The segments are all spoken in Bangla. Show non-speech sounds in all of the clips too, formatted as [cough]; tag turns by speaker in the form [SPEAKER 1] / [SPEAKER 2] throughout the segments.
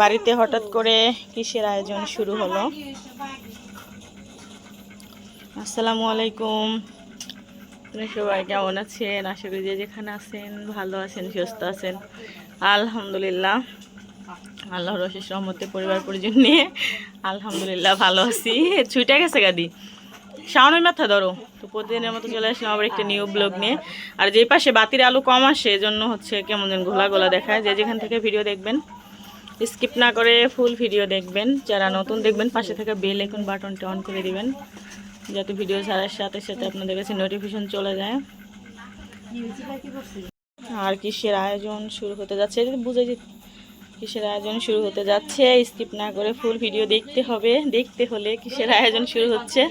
[SPEAKER 1] বাড়িতে হঠাৎ করে কিসের আয়োজন শুরু হলো? আসসালামু আলাইকুম। সবাই কেমন আছেন? আশা করি যে যেখানে আছেন ভালো আছেন, সুস্থ আছেন। আলহামদুলিল্লাহ। আল্লাহর অশেষ রহমতে পরিবার পরিজন নিয়ে আলহামদুলিল্লাহ ভালো আছি। ছুটে গেছে গাদি? শাওনের মাথা ধরো। তো প্রতিদিনের মতো চলে আসলাম আবার একটা নিউ ব্লগ নিয়ে। আর যেই পাশে বাতির আলু কম আসে, এজন্য হচ্ছে কেমন যেন ঘোলা গোলা দেখায়। যে যেখান থেকে ভিডিও দেখবেন স্কিপ না করে ফুল ভিডিও দেখবেন। যারা নতুন দেখবেন, পাশে থাকা বেল এখন বাটনটা অন করে দিবেন। যাতে ভিডিও ছাড়ার সাথে সাথে আপনাদের কাছে নোটিফিকেশন চলে যায়। আর কিসের আয়োজন শুরু হতে যাচ্ছে? বুঝে যে কিসের আয়োজন শুরু হতে যাচ্ছে স্কিপ না করে ফুল ভিডিও দেখতে হবে। দেখতে হলে কিসের আয়োজন শুরু হচ্ছে?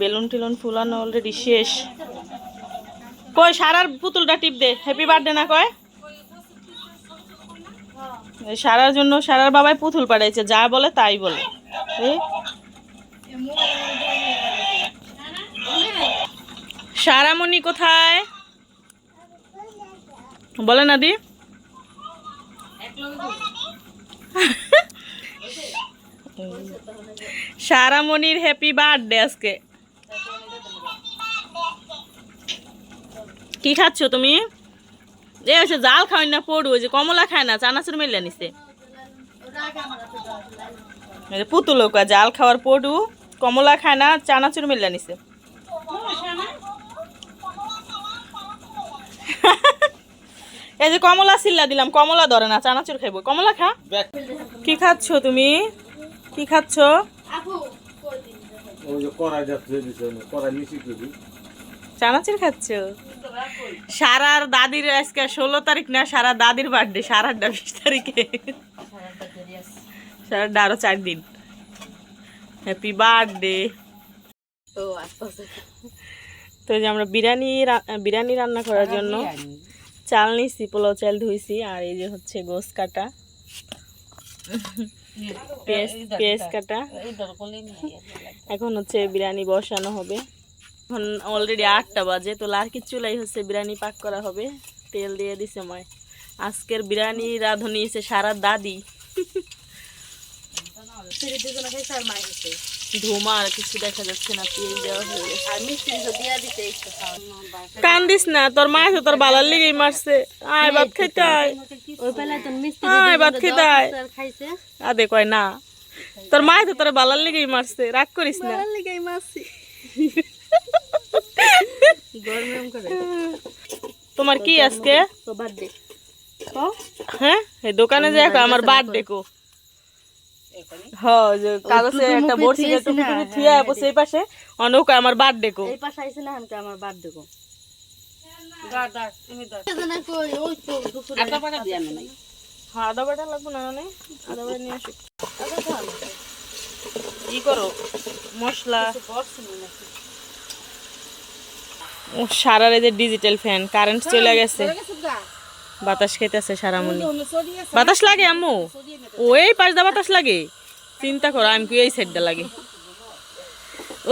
[SPEAKER 1] বেলুন টেলুন ফুলানো অলরেডি শেষ। কই, সারার পুতুলটা টিপ দে। হ্যাপি বার্থডে না কয়? সারার জন্য সারার বাবাই পুতুল পাঠাইছে, যা বলে তাই বলে। সারামণি কোথায়? বলে না দি। সারামণির হ্যাপি বার্থডে আজকে। কি খাচ্ছ তুমি? এ হচ্ছে জাল খাওয়াই না পড়ু ওই যে কমলা খায় না চানাচুর মিলে নিছে। পুতুল জাল খাওয়ার পড়ু কমলা খায় না চানাচুর মিলে নিছে। এই যে কমলা সিল্লা দিলাম কমলা ধরে না চানাচুর খাইবো। কমলা খা। কি খাচ্ছ তুমি? কি খাচ্ছ? চানাচুর খাচ্ছ? সারার দাদির আজকে ষোলো তারিখ না সারা দাদির বার্থডে সারারটা বিশ তারিখে। সারারটা আরও চার দিন। হ্যাপি বার্থডে তো যে আমরা বিরিয়ানি বিরিয়ানি রান্না করার জন্য চাল নিছি পোলাও চাল ধুইছি আর এই যে হচ্ছে গোস কাটা। পেঁয়াজ পেঁয়াজ কাটা। এখন হচ্ছে বিরিয়ানি বসানো হবে। এখন অলরেডি আটটা বাজে তো লার্কির চুলাই হচ্ছে? বিরিয়ানি পাক করা হবে। তেল দিয়ে দিছে ময়। আজকের বিরিয়ানি রাঁধুনি হচ্ছে সারা দাদি। ধোমা আর কিছু। দেখা যাচ্ছে না তেল দেওয়া হয়ে কান্দিস না তোর মা আছে তোর বালার লিগেই মারছে। আয় ভাত খাইতে আয়। আয় ভাত খাইতে আয়। আদে কয় না। তোর মা আছে তোর বালার লিগেই মারছে। রাগ করিস না। তোমার কি আজকে? হ্যাঁ? দোকানে যে আমার হ্যাঁ যে কাগজে একটা বড় সিগারেট টুপি টুপি থুয়া এই পাশে অনৌকা আমার কো।
[SPEAKER 2] এই পাশে আইছে না আমার বাদ
[SPEAKER 1] হ্যাঁ আদা বাটা লাগবে না মানে? আদা বাটা নিয়ে আসো। কি করো? মশলা? সারার এই যে ডিজিটাল ফ্যান কারেন্ট চলে গেছে। বাতাস খাইতেছে সারামণি। বাতাস লাগে আম্মু? ওই পাশ দা বাতাস লাগে। চিন্তা করো আমি কি এই সাইডটা লাগে।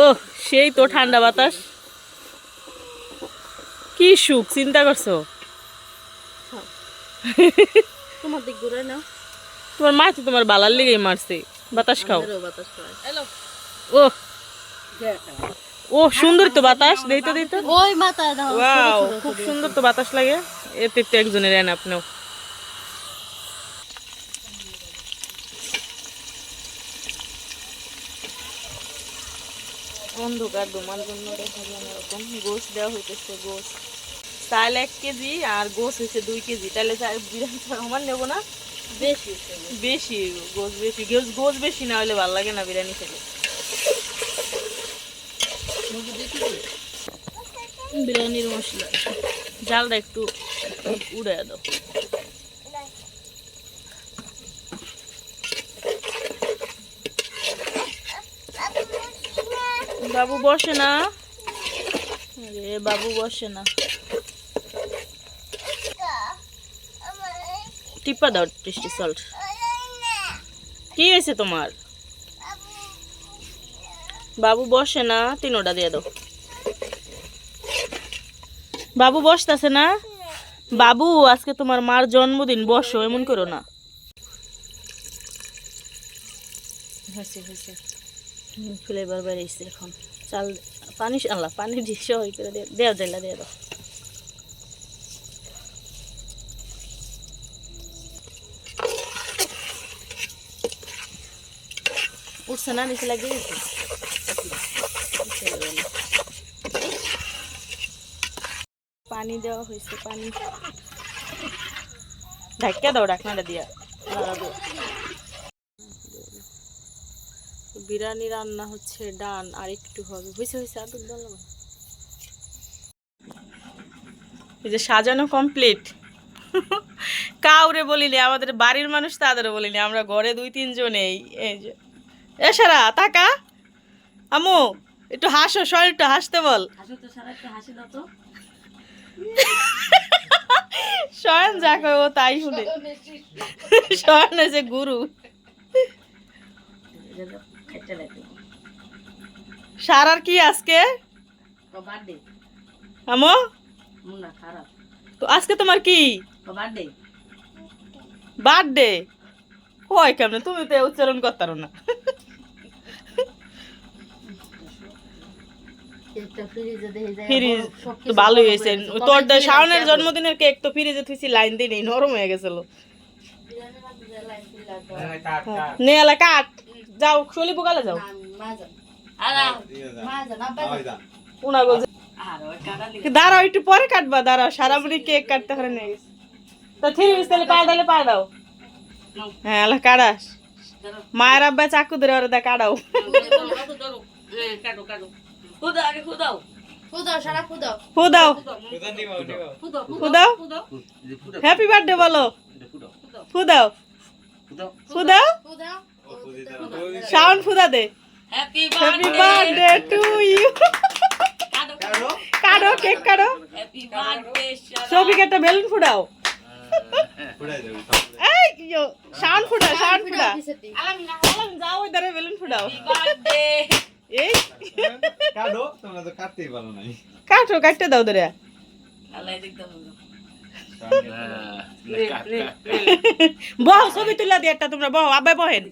[SPEAKER 1] ও সেই তো ঠান্ডা বাতাস। কি সুখ চিন্তা করছ?
[SPEAKER 2] তোমার দিক ঘুরে নাও।
[SPEAKER 1] তোমার মা তো তোমার বালার লেগেই মারছে। বাতাস খাও।
[SPEAKER 2] বাতাস পায়
[SPEAKER 1] ও ও সুন্দর তো বাতাস দিতে দিতে
[SPEAKER 2] ওই মাথায় দাও
[SPEAKER 1] ওয়াও খুব সুন্দর তো বাতাস লাগে। এতে তো একজনের এন আপনিও। অন্ধকার দোমার জন্য দেখা যায় না এরকম। গোস দেওয়া হইতেছে গোস চাল এক কেজি আর গোস হয়েছে দুই কেজি। তাহলে চাল আমার নেব না?
[SPEAKER 2] বেশি
[SPEAKER 1] বেশি গোস বেশি। গোস বেশি না হলে ভালো লাগে না বিরিয়ানি খেতে। বিরিয়ানির মশলা। জালটা একটু উড়ে দাও। বাবু বসে না? আরে, বাবু বসে না। টিপা দাও টেস্টি সল্ট কি হয়েছে তোমার? বাবু বসে না তিনোটা দিয়ে দো বাবু বসতেছে না? বাবু আজকে তোমার মার জন্মদিন বসো এমন করো না।
[SPEAKER 2] ফ্লেভার বেড়েছে এখন। চাল পানি আল্লাহ পানি দিয়ে করে দেওয়া জেলা দিয়ে দাও। উঠছে না নিচে লাগিয়ে পানি দেওয়া হয়েছে, পানি।
[SPEAKER 1] ঢাক্কা দাও ডাকনাটা দিয়া। বিরিয়ানি রান্না হচ্ছে ডান, আর একটু হবে। হয়েছে হয়েছে দুধ দাও এই যে সাজানো কমপ্লিট কাউরে বলিনি, আমাদের বাড়ির মানুষ তাদেরও বলিনি, আমরা ঘরে দুই, তিনজনেই। এই যে। এসারা তাকা। আমু, একটু হাসো, শরীরটা হাসতে বল।
[SPEAKER 2] হাসি তো, সারা একটু হাসি দাও তো।
[SPEAKER 1] শয়ন যা কয় ও তাই শুনে। শয়ন যে গুরু। সারার কি আজকে? আমো? তো আজকে তোমার কি?
[SPEAKER 2] বার্থডে।
[SPEAKER 1] হয় কেমন? তুমি তো উচ্চারণ করতে না।
[SPEAKER 2] ফ্রিজে
[SPEAKER 1] তো ভালোই হয়েছে। তোর শাওনের জন্মদিনের কেক তো ফ্রিজে থুইছি লাইন দিয়ে নেই নরম হয়ে গেছিল।
[SPEAKER 2] বিরিয়ানির মধ্যে যে। লাইন দিলা তো।
[SPEAKER 1] নে কাট যাও শলি বোকালে। উনা
[SPEAKER 2] কাটা লিখে
[SPEAKER 1] দাঁড়াও একটু পরে কাটবা দাঁড়াও সারামুড়ি কেক কাটতে নিয়ে গেছে। তো থ্রি পিস তাহলে পা দিলে পা দাও।
[SPEAKER 2] নাও,
[SPEAKER 1] হ্যাঁ এলা কাটাস মায়ের আব্বা চাকু ধরে ওরা দা কাটাও।
[SPEAKER 2] হ্যাঁ, কাটো, কাটো। আগে খুদাও। খুদাও, খুদাও।
[SPEAKER 1] হ্যাপি বার্থডে বলো
[SPEAKER 2] খুদাও।
[SPEAKER 1] ফু দাও
[SPEAKER 2] খুদাও।
[SPEAKER 1] শাওন ফুদা দে হ্যাপি. বার্থডে টু ইউ
[SPEAKER 2] কাটো।
[SPEAKER 1] কাটো কেক কাটো। সবিক একটা বেলুন ফুটাও এই ফুটা শাওন ফুটা
[SPEAKER 2] আলামিনা,
[SPEAKER 1] যাও ওই ধারে বেলুন ফুটাও এই
[SPEAKER 3] কাটো
[SPEAKER 1] কাটতে দাও ধরে।
[SPEAKER 2] দাও।
[SPEAKER 1] বহ ছবি তুলা দিয়ে একটা তোমরা বহ আব্বাই বহেন।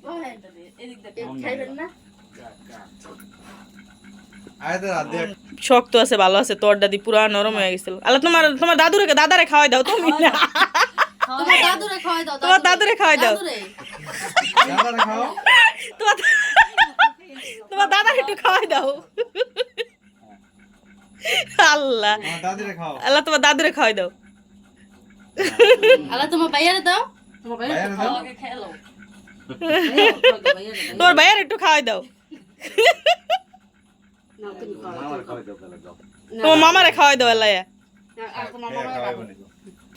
[SPEAKER 1] শক্ত আছে ভালো আছে তোর দাদি পুরা নরম হয়ে গেছিল। আল্লাহ তোমার তোমার দাদুরে দাদারে খাওয়াই দাও তুমি না।
[SPEAKER 2] তোমার দাদুরে খাওয়াই দাও,
[SPEAKER 1] তোমার দাদুরে খাওয়াই দাও।
[SPEAKER 2] দাদুরে।
[SPEAKER 3] দাদারে খাও।
[SPEAKER 1] তোমার তোমার দাদার একটু খাওয়াই দাও। আল্লাহ। আল্লাহ তোমার দাদুরে খাওয়াই দাও।
[SPEAKER 2] আল্লাহ, তোমার ভাইয়ারে দাও। তোমার
[SPEAKER 3] ভাইয়ারে
[SPEAKER 1] একটু খাওয়াই দাও। তোমার মামারে খাওয়াই দাও আল্লাহ।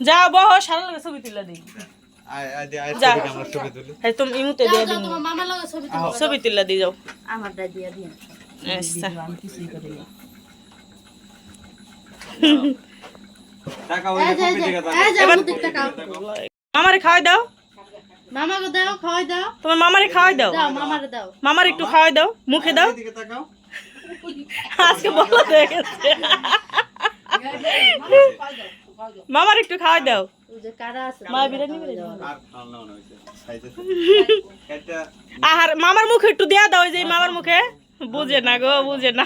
[SPEAKER 1] যাও। বহ সারা লাগে ছবি তুলে দিই।
[SPEAKER 3] আয় আয় দে
[SPEAKER 1] যা।
[SPEAKER 3] ছবিটা ছবি তুলি।
[SPEAKER 1] হ্যাঁ তুমি ইমুতে
[SPEAKER 2] যাও,
[SPEAKER 1] দিয়ে
[SPEAKER 2] যাও, আমারটা দিয়া দিন।
[SPEAKER 1] আচ্ছা।
[SPEAKER 2] আমি কিছুই করি না।
[SPEAKER 1] মামারে খাওয়াই দাও।
[SPEAKER 2] মামাকে দাও খাওয়াই দাও।
[SPEAKER 1] তোমার মামারে খাওয়াই দাও।
[SPEAKER 2] দাও মামারে দাও।
[SPEAKER 1] মামার একটু খাওয়াই দাও মুখে দাও। আজকে বলো হয়ে গেছে। মামার একটু খাওয়াই দাও।
[SPEAKER 3] আর
[SPEAKER 1] মামার মুখে একটু দেয়া দাও ওই যে এই মামার মুখে। বুঝে না গো বুঝে না।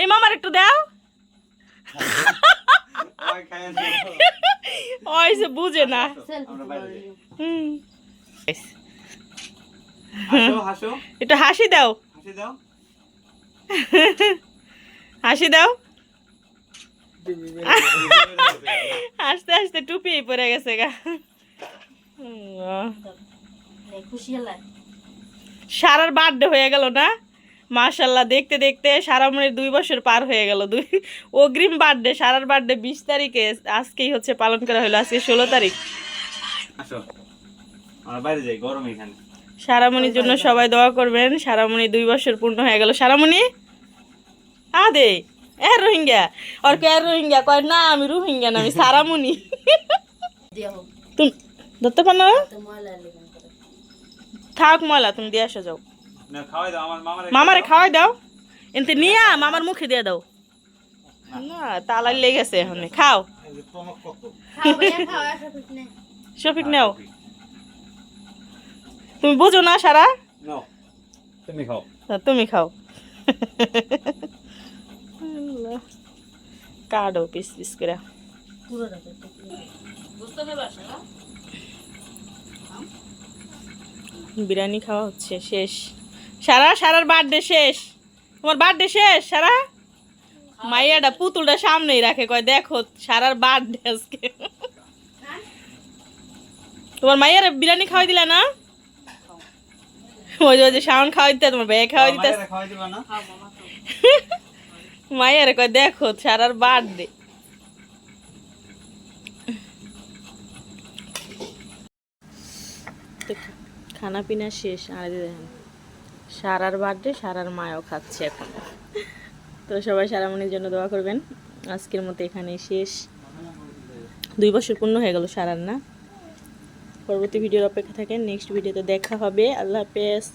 [SPEAKER 1] এই মামার একটু দাও।
[SPEAKER 3] ওই
[SPEAKER 1] যে বুঝে না। হুম। একটু হাসি দাও।
[SPEAKER 3] হাসি দাও।
[SPEAKER 1] হাসি দাও। হাসতে আস্তে টুপি পরে গেছে গা। সারার বার্থডে হয়ে গেল না? মাশাল্লাহ দেখতে দেখতে সারা মনের দুই বছর পার হয়ে গেল। দুই অগ্রিম বার্থডে সারার বার্থডে বিশ তারিখে আজকেই হচ্ছে পালন করা হলো আজকে ষোলো তারিখ।
[SPEAKER 3] আসো। আমরা বাইরে যাই গরম এখানে।
[SPEAKER 1] সারামণির জন্য সবাই দোয়া করবেন। সারামণি দুই বছর পূর্ণ হয়ে গেল। সারামণি? আদে। এ রোহিঙ্গা আর কে রোহিঙ্গা? কয় না আমি রোহিঙ্গা না আমি
[SPEAKER 2] হোক
[SPEAKER 1] তুমি ধরতে পার না থাক ময়লা তুমি দিয়ে আসো যাও।
[SPEAKER 3] মামারে
[SPEAKER 1] খাওয়াই দাও। এনতে নিয়া মামার মুখে দিয়ে দাও। না তালাই লেগেছে এখন খাও। শফিক নাও। তুমি বুঝো না সারা?
[SPEAKER 3] তুমি খাও।
[SPEAKER 1] তুমি খাও। কাটো পিস পিস করে। বিরিয়ানি খাওয়া হচ্ছে শেষ। সারা সারার বার্থডে শেষ। তোমার বার্থডে শেষ সারা? মাইয়াটা পুতুলটা সামনেই রাখে কয় দেখো সারার বার্থডে আজকে। তোমার মাইয়ার বিরিয়ানি খাওয়াই দিলা না? ওই যে যে খাওয়াই দিতে তোমার ভাইয়া খাওয়াই দিতে [laughs]
[SPEAKER 3] মায়েরা
[SPEAKER 1] কয়, দেখো সারার বার্থডে খানা পিনা শেষ, আর দেখেন, সারার বার্থডে সারার মায়ও খাচ্ছে এখন। তো সবাই সারামণির জন্য দোয়া করবেন। আজকের মতো এখানে শেষ। দুই বছর পূর্ণ হয়ে গেল সারার, না? পরবর্তী ভিডিওর অপেক্ষা থাকেন। নেক্সট ভিডিওতে দেখা হবে। আল্লাহ হাফেজ।